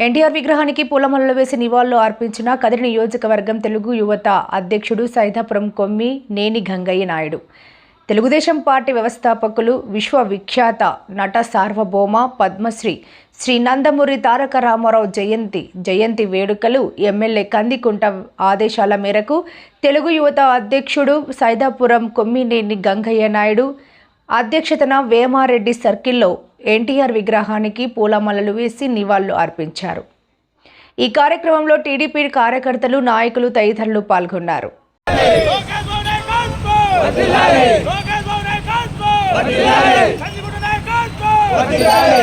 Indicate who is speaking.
Speaker 1: ఎన్టీఆర్ విగ్రహానికి పూలమాలలు వేసి నివాళులు అర్పించిన కదిరి నియోజకవర్గం తెలుగు యువత అధ్యక్షుడు సైదాపురం కొమ్మి నేని గంగయ్య నాయుడు. తెలుగుదేశం పార్టీ వ్యవస్థాపకులు విశ్వవిఖ్యాత నట సార్వభౌమ పద్మశ్రీ శ్రీ నందమూరి తారక రామారావు జయంతి జయంతి వేడుకలు ఎమ్మెల్యే కందికుంట ఆదేశాల మేరకు తెలుగు యువత అధ్యక్షుడు సైదాపురం కొమ్మినేని గంగయ్య నాయుడు అధ్యక్షతన వేమారెడ్డి సర్కిల్లో ఎన్టీఆర్ విగ్రహానికి పూలమాలలు వేసి నివాళులు అర్పించారు. ఈ కార్యక్రమంలో టీడీపీ కార్యకర్తలు నాయకులు తదితరులు పాల్గొన్నారు.
Speaker 2: వర్ధిల్లాలి